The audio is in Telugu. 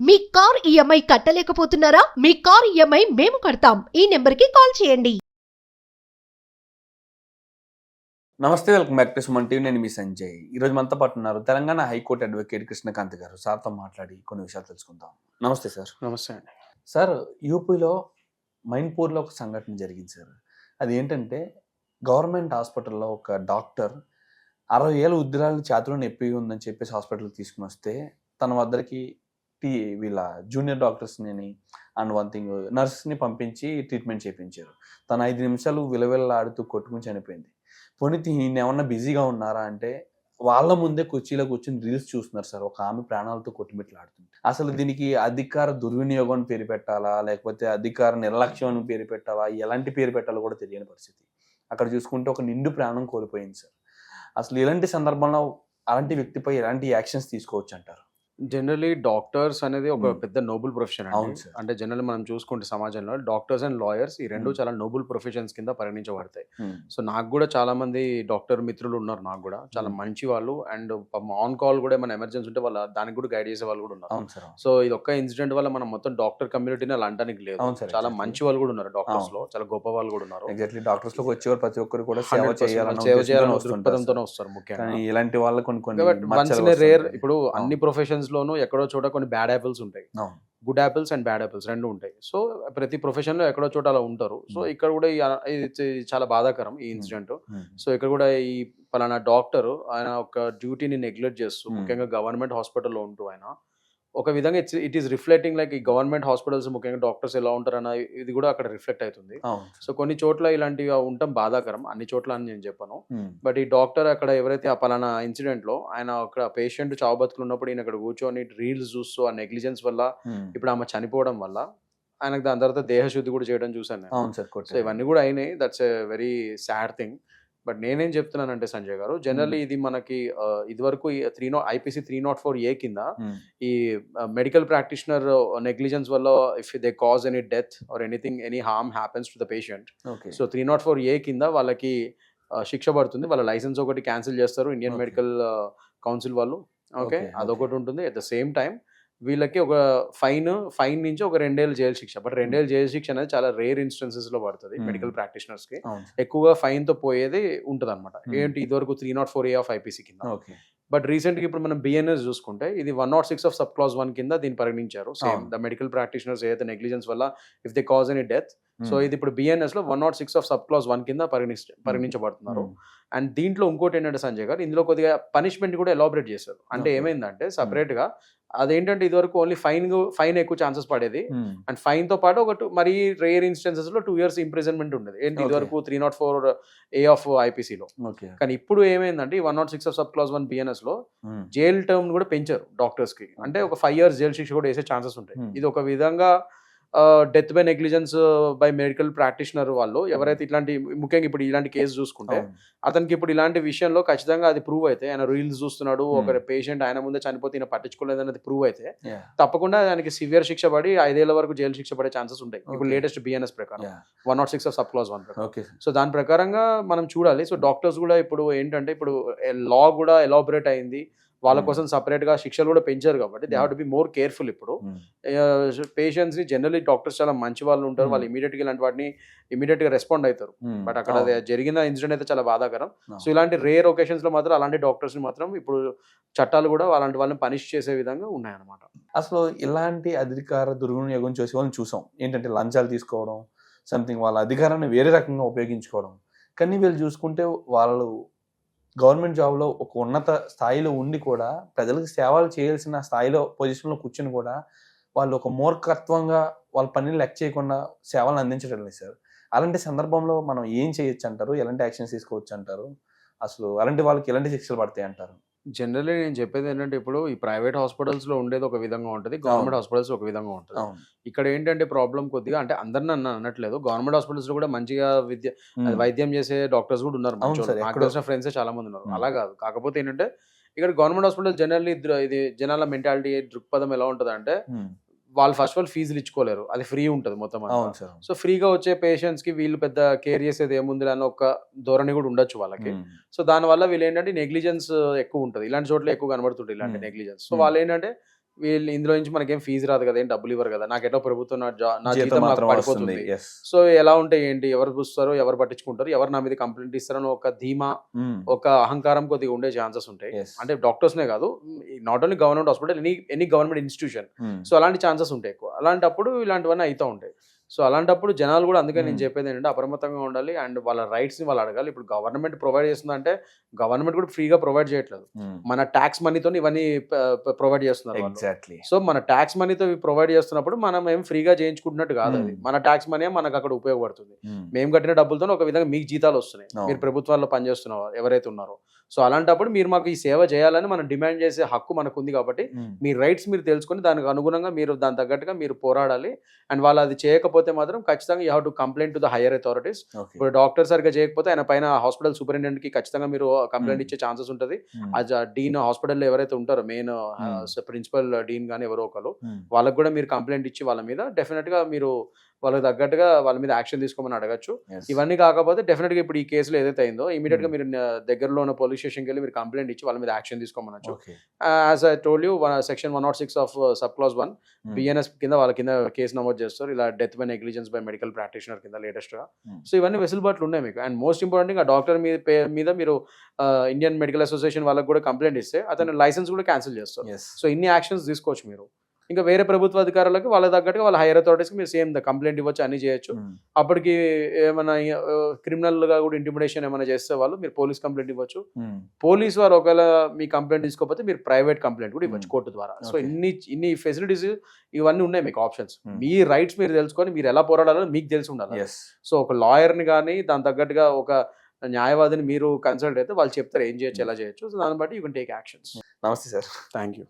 మీ కార్ ఈఎంఐ కట్టలేకపోతున్నారా? మీ కార్ ఈఎంఐ మేము కడతాం. ఈ నెంబర్కి కాల్ చేయండి. నమస్తే welcome back to Suman TV. నేను మీ సంజయ్. ఈరోజు మనతో పాటు ఉన్నారు తెలంగాణ హైకోర్టు అడ్వకేట్ కృష్ణకాంత్ గారు. సార్తో మాట్లాడి కొన్ని విషయాలు తెలుసుకుందాం. నమస్తే సార్. నమస్తే అండి. సార్ యూపీలో మైన్పూర్లో ఒక సంఘటన జరిగింది సార్. అది ఏంటంటే గవర్నమెంట్ హాస్పిటల్లో ఒక డాక్టర్ అరవై ఏళ్ళ ఉద్యోగాలను చేతిలో నొప్పి ఉందని చెప్పేసి హాస్పిటల్కి తీసుకుని వస్తే తన వద్దరికి టీ వీళ్ళ జూనియర్ డాక్టర్స్ని అండ్ వన్ థింగ్ నర్స్ని పంపించి ట్రీట్మెంట్ చేయించారు తను ఐదు నిమిషాలు విలవిల్లాడుతూ కొట్టుకుని చనిపోయింది. పోనీ ఈయన ఏమన్నా బిజీగా ఉన్నారా అంటే వాళ్ళ ముందే కుర్చీలో కూర్చొని రీల్స్ చూస్తున్నారు సార్. ఒక ఆమె ప్రాణాలతో కొట్టుమిట్లాడుతుంది అసలు దీనికి అధికార దుర్వినియోగం అని పేరు పెట్టాలా? లేకపోతే అధికార నిర్లక్ష్యం అని పేరు పెట్టాలా? ఎలాంటి పేరు పెట్టాలో కూడా తెలియని పరిస్థితి. అక్కడ చూసుకుంటే ఒక నిండు ప్రాణం కోల్పోయింది సార్. అసలు ఇలాంటి సందర్భంలో అలాంటి వ్యక్తిపై ఎలాంటి యాక్షన్స్ తీసుకోవచ్చు అంటారు? జనరలీ డాక్టర్స్ అనేది ఒక Hmm. పెద్ద నోబుల్ ప్రొఫెషన్ అండి. అంటే జనరల్ మనం చూసుకుంటే సమాజంలో డాక్టర్స్ అండ్ లాయర్స్ ఈ రెండు Hmm. చాలా నోబుల్ ప్రొఫెషన్స్ కింద పరిగణించబడతాయి సో నాకు కూడా చాలా మంది డాక్టర్ మిత్రులు ఉన్నారు నాకు కూడా చాలా Hmm. మంచి వాళ్ళు అండ్ ఆన్ కాల్ కూడా ఏమైనా ఎమర్జెన్సీ ఉంటే వాళ్ళ దానికి కూడా గైడ్ చేసే వాళ్ళు కూడా ఉన్నారు. సో ఇది ఒక్క ఇన్సిడెంట్ వల్ల మనం మొత్తం డాక్టర్ కమ్యూనిటీని అలా అంటానికి లేదు చాలా. మంచి వాళ్ళు కూడా ఉన్నారు డాక్టర్స్. లో చాలా గొప్ప వాళ్ళు కూడా ఉన్నారు ఎగ్జాక్ట్లీ డాక్టర్స్లోకి వచ్చేవారు ప్రతి ఒక్కరు కూడా సేవ 100% చేయాలన్న సేవ ఉద్దేశంతోనే చేయాలన్న వస్తుంటారు దృక్పథంతోనే సార్. వస్తారు ముఖ్యంగా ఇలాంటి వాళ్ళ కొన్ని కొన్ని రేర్. ఇప్పుడు అన్ని ప్రొఫెషన్స్ లోనూ ఎక్కడో చోట కొన్ని బ్యాడ్ యాపిల్స్ ఉంటాయి. Good apples and bad apples రెండు ఉంటాయి సో ప్రతి ప్రొఫెషన్లో ఎక్కడో చోట అలా ఉంటారు సో Hmm. ఇక్కడ కూడా ఇది చాలా బాధాకరం ఈ ఇన్సిడెంట్ ఉమ్, సో ఇక్కడ కూడా ఈ పలానా డాక్టర్ ఆయన ఒక డ్యూటీని నెగ్లెక్ట్ చేస్తూ Hmm. ముఖ్యంగా గవర్నమెంట్ హాస్పిటల్లో ఉంటూ ఆయన ఒక విధంగా it's it is reflecting like ఈ గవర్నమెంట్ హాస్పిటల్స్ ముఖ్యంగా డాక్టర్స్ ఎలా ఉంటారన్న ఇది కూడా అక్కడ రిఫ్లెక్ట్ అవుతుంది. సో కొన్ని చోట్ల ఇలాంటివి ఉండటం బాధాకరం. అన్ని చోట్ల అని నేను చెప్పను. బట్ ఈ డాక్టర్ అక్కడ ఎవరైతే ఆ పలానా ఇన్సిడెంట్లో ఆయన అక్కడ పేషెంట్ చావు బతుకులు ఉన్నప్పుడు ఈయన అక్కడ కూర్చొని రీల్స్ చూస్తూ ఆ నెగ్లిజెన్స్ వల్ల ఉమ్. ఇప్పుడు ఆమె చనిపోవడం వల్ల ఆయనకు దాని తర్వాత దేహశుద్ధి కూడా చేయడం చూసాను అవును సార్ సో. ఇవన్నీ కూడా అయినాయి. That's a very sad thing but నేనేం చెప్తున్నానంటే సంజయ్ గారు జనరల్లీ ఇది మనకి ఇదివరకు three not IPC three not four A కింద ఈ మెడికల్ ప్రాక్టీషనర్ నెగ్లిజెన్స్ వల్ల if they cause any death or anything any harm happens to the patient okay so three not four A కింద వాళ్ళకి శిక్ష పడుతుంది. వాళ్ళ లైసెన్స్ ఒకటి క్యాన్సిల్ చేస్తారు ఇండియన్. మెడికల్ కౌన్సిల్ వాళ్ళు. ఓకే అదొకటి ఉంటుంది. అట్ ద సేమ్ టైం వీళ్ళకి ఒక ఫైన్ ఫైన్ నుంచి ఒక రెండేళ్ళు జైలు శిక్ష బట్ రెండేళ్ళు జైలు శిక్ష అనేది చాలా రేర్ ఇన్స్టెన్సెస్లో పడుతుంది Hmm. మెడికల్ ప్రాక్టీషనర్స్కి. ఎక్కువగా ఫైన్తో పోయేది ఉంటుంది అనమాట Hmm. ఏంటి ఇదివరకు three not four A of IPC కింద బట్ రీసెంట్గా ఇప్పుడు మనం బిఎన్ఎస్ చూసుకుంటే ఇది one not six of sub class one కింద దీన్ని పరిగణించారు సేమ్. ద మెడికల్ ప్రాక్టీషనర్స్ ఏదైతే నెగ్లిజెన్స్ వల్ల if they cause any death so um, ఇది ఇప్పుడు బిఎన్ఎస్లో one not six of sub clause one కింద పరిగణించ పరిగణించబడుతున్నారు. ఉమ్, అండ్ దీంట్లో ఇంకోటి ఏంటంటే సంజయ్ గారు ఇందులో కొద్దిగా పనిష్మెంట్ కూడా ఎలాబరేట్ చేశారు. అంటే. ఏమైందంటే సపరేట్గా అదేంటంటే ఇదివరకు ఓన్లీ ఫైన్ ఫైన్ ఎక్కువ ఛాన్సెస్ పడేది. అండ్ ఫైన్తో పాటు ఒక మరీ రేర్ ఇన్స్టెన్సెస్లో టూ ఇయర్స్ ఇంప్రిజన్మెంట్ ఉండేది. ఏంటి. ఇదివరకు three not four A of ఐపీసీలో కానీ ఇప్పుడు ఏమైందంటే one not six of sub clause one బిఎన్ఎస్లో jail term కూడా పెంచారు డాక్టర్స్కి. అంటే ఒక ఫైవ్ ఇయర్స్ జైలు శిక్ష కూడా వేసే ఛాన్సెస్ ఉంటాయి. Hmm. ఇది ఒక విధంగా death by negligence by medical practitioner వాళ్ళు ఎవరైతే ఇట్లాంటి ముఖ్యంగా ఇప్పుడు ఇలాంటి కేసు చూసుకుంటే. అతనికి ఇప్పుడు ఇలాంటి విషయంలో ఖచ్చితంగా అది ప్రూవ్ అయితే ఆయన రీల్స్ చూస్తున్నాడు Hmm. ఒక పేషెంట్ ఆయన ముందే చనిపోతే ఈయన పట్టించుకోలేదు అనేది ప్రూవ్ అయితే తప్పకుండా దానికి సివియర్ శిక్ష పడి ఐదేళ్ళ వరకు జైలు శిక్ష పడే ఛాన్సెస్ ఉంటాయి ఇప్పుడు. లేటెస్ట్ బిఎన్ఎస్ ప్రకారం one not six of sub clause one. So దాని ప్రకారంగా మనం చూడాలి సో డాక్టర్స్ కూడా ఇప్పుడు ఏంటంటే ఇప్పుడు లా కూడా ఎలాబరేట్ అయింది వాళ్ళ Hmm. కోసం సపరేట్గా శిక్షలు కూడా పెంచారు కాబట్టి they have to be more careful ఇప్పుడు. ఉమ్, పేషెంట్స్ని జనరల్లీ డాక్టర్స్ చాలా మంచి వాళ్ళు ఉంటారు. Hmm. వాళ్ళు ఇమీడియట్గా ఇలాంటి వాటిని ఇమీడియట్గా రెస్పాండ్ అవుతారు. బట్ అక్కడ అవును. అది జరిగిన ఇన్సిడెంట్ అయితే చాలా బాధాకరం. సో ఇలాంటి రేర్ ఒకేషన్స్లో మాత్రం అలాంటి డాక్టర్స్ని మాత్రం ఇప్పుడు చట్టాలు కూడా అలాంటి వాళ్ళని పనిష్ చేసే విధంగా ఉన్నాయన్నమాట. అసలు ఇలాంటి అధికార దుర్వినియోగం చేసే వాళ్ళని చూసాం. ఏంటంటే లంచాలు తీసుకోవడం సంథింగ్ వాళ్ళ అధికారాన్ని వేరే రకంగా ఉపయోగించుకోవడం. కానీ వీళ్ళు చూసుకుంటే వాళ్ళు గవర్నమెంట్ జాబ్లో ఒక ఉన్నత స్థాయిలో ఉండి కూడా ప్రజలకు సేవలు చేయాల్సిన స్థాయిలో పొజిషన్లో కూర్చుని కూడా వాళ్ళు ఒక మూర్ఖత్వంగా వాళ్ళ పనిని లెక్క చేయకుండా సేవలను అందించడం లేదు సార్. అలాంటి సందర్భంలో మనం ఏం చేయొచ్చు అంటారు? ఎలాంటి యాక్షన్స్ తీసుకోవచ్చు అంటారు? అసలు అలాంటి వాళ్ళకి ఎలాంటి శిక్షలు పడతాయి అంటారు? జనరల్లీ నేను చెప్పేది ఏంటంటే ఇప్పుడు ఈ ప్రైవేట్ హాస్పిటల్స్లో ఉండేది ఒక విధంగా ఉంటుంది గవర్నమెంట్ హాస్పిటల్స్ ఒక విధంగా ఉంటుంది. ఇక్కడ ఏంటంటే ప్రాబ్లం కొద్దిగా అంటే అందరిని అన్న అనట్లేదు. గవర్నమెంట్ హాస్పిటల్స్లో కూడా మంచిగా విద్య వైద్యం చేసే డాక్టర్స్ కూడా ఉన్నారు నాకు తెలిసిన ఫ్రెండ్స్ చాలా మంది ఉన్నారు. అలా కాదు. కాకపోతే ఏంటంటే ఇక్కడ గవర్నమెంట్ హాస్పిటల్ జనరల్లీ ఇది జనాల మెంటాలిటీ దృక్పథం ఎలా ఉంటుంది అంటే వాళ్ళు ఫస్ట్ ఆఫ్ ఆల్ ఫీజులు ఇచ్చుకోలేరు అది ఫ్రీ ఉంటుంది మొత్తం అంతా. అవును సార్ సో ఫ్రీగా వచ్చే పేషెంట్స్కి వీళ్ళు పెద్ద కేర్ చేసేది ఏముంది అని ఒక ధోరణి కూడా ఉండొచ్చు వాళ్ళకి సో దానివల్ల వీళ్ళు ఏంటంటే నెగ్లిజెన్స్ ఎక్కువ ఉంటుంది ఇలాంటి చోట్ల ఎక్కువ కనబడుతుంటుంది ఇలాంటి. Negligence so. వాళ్ళు ఏంటంటే వీళ్ళు ఇందులో నుంచి మనకేం ఫీజు రాదు కదా ఏం డబ్బులు ఇవ్వరు కదా. నాకు ఎటో ప్రభుత్వం నా జీతం పడిపోతుంది. సో ఎలా ఉంటాయి ఏంటి? ఎవరు చూస్తారో ఎవరు పట్టించుకుంటారు ఎవరు నా మీద కంప్లైంట్ ఇస్తారని ఒక ధీమా ఒక అహంకారం కొద్దిగా ఉండే ఛాన్సెస్ ఉంటాయి. అంటే డాక్టర్స్నే కాదు not only government hospital any any government institution so అలాంటి ఛాన్సెస్ ఉంటాయి ఎక్కువ. అలాంటప్పుడు ఇలాంటివన్నీ అవుతూ ఉంటాయి. సో అలాంటప్పుడు జనాలు కూడా అందుకే నేను. చెప్పేది ఏంటంటే అప్రమత్తంగా ఉండాలి అండ్ వాళ్ళ రైట్స్ని వాళ్ళు అడగాలి. ఇప్పుడు గవర్నమెంట్ ప్రొవైడ్ చేస్తుందంటే గవర్నమెంట్ కూడా ఫ్రీగా ప్రొవైడ్ చేయట్లేదు. మన ట్యాక్స్ మనీతో ఇవన్నీ ప్రొవైడ్ చేస్తున్నారు. ఎగ్జాక్ట్లీ. సో మన ట్యాక్స్ మనీతో ప్రొవైడ్ చేస్తున్నప్పుడు మనం ఏం ఫ్రీగా చేయించుకుంటున్నట్టు కాదు అది. మన ట్యాక్స్ మనీ మనకు అక్కడ ఉపయోగపడుతుంది. మేము కట్టిన డబ్బులతో ఒక విధంగా మీకు జీతాలు వస్తున్నాయి. మీరు ప్రభుత్వాల్లో పనిచేస్తున్న వారు ఎవరైతే ఉన్నారో. సో అలాంటప్పుడు మీరు మాకు ఈ సేవ చేయాలని మనం డిమాండ్ చేసే హక్కు మనకు ఉంది కాబట్టి మీ రైట్స్ మీరు తెలుసుకొని దానికి అనుగుణంగా మీరు దాని తగ్గట్టుగా మీరు పోరాడాలి. అండ్ వాళ్ళు అది చేయకపోతే మాత్రం ఖచ్చితంగా you have to complaint to the higher authorities. ఇప్పుడు డాక్టర్ సరిగ్గా చేయకపోతే ఆయన పైన హాస్పిటల్ సూపరింటెండెంట్కి ఖచ్చితంగా మీరు కంప్లైంట్. ఇచ్చే ఛాన్సెస్ ఉంటుంది. అది డీన్ హాస్పిటల్లో ఎవరైతే ఉంటారో మెయిన్. ప్రిన్సిపల్ డీన్ కానీ ఎవరో ఒకరు వాళ్ళకి కూడా మీరు కంప్లైంట్ ఇచ్చి వాళ్ళ మీద డెఫినెట్గా మీరు వాళ్ళకి తగ్గట్టుగా వాళ్ళ మీద యాక్షన్ తీసుకోమని అడగచ్చు. ఇవన్నీ కాకపోతే డెఫినెట్గా ఇప్పుడు ఈ కేసులో ఏదైతే అయిందో ఇమీడియట్గా Hmm. మీరు దగ్గరలో ఉన్న పోలీస్ స్టేషన్కి వెళ్ళి మీరు కంప్లైంట్ ఇచ్చి వాళ్ళ మీద action తీసుకోమనొచ్చు. As I told you section one nought six of sub clause one BNS కింద వాళ్ళ కింద కేసు నమోదు చేస్తారు. ఇలా death by negligence by medical practitioner కింద లేటెస్ట్గా. Hmm. సో ఇవన్నీ వెసులుబాట్లు ఉన్నాయి మీకు. అండ్ మోస్ట్ ఇంపార్టెంట్ ఆ డాక్టర్ మీద మీద మీరు ఇండియన్ మెడికల్ అసోసియేషన్ వాళ్ళకి కూడా కంప్లైంట్ ఇస్తే అతను లైసెన్స్ కూడా క్యాన్సిల్ చేస్తారు. సో ఇన్ని యాక్షన్స్ తీసుకోవచ్చు మీరు. ఇంకా వేరే ప్రభుత్వ అధికారులకు వాళ్ళ తగ్గట్టుగా వాళ్ళ హైయర్ అథారిటీస్కి మీరు సేమ్ కంప్లైంట్ ఇవ్వచ్చు అన్ని చేయొచ్చు. అప్పటికి ఏమైనా క్రిమినల్గా కూడా ఇంటిమిడేషన్ ఏమైనా చేస్తే వాళ్ళు మీరు పోలీస్ కంప్లైంట్ ఇవ్వచ్చు. పోలీస్ వారు ఒకవేళ మీ కంప్లైంట్ తీసుకోకపోతే మీరు ప్రైవేట్ కంప్లైంట్ కూడా ఇవ్వచ్చు Hmm. కోర్టు ద్వారా. సో. ఇన్ని ఇన్ని ఫెసిలిటీస్ ఇవన్నీ ఉన్నాయి మీకు ఆప్షన్స్ Hmm. మీ రైట్స్ మీరు తెలుసుకొని మీరు ఎలా పోరాడాలో మీకు తెలిసి ఉండాలి. సో ఒక లాయర్ని కానీ దాని తగ్గట్టుగా ఒక న్యాయవాదిని మీరు కన్సల్ట్ అయితే వాళ్ళు చెప్తారు ఏం చేయొచ్చు ఎలా చేయొచ్చు. సో దాన్ని బట్టి యూ కెన్ టేక్ యాక్షన్స్ నమస్తే సార్. Thank you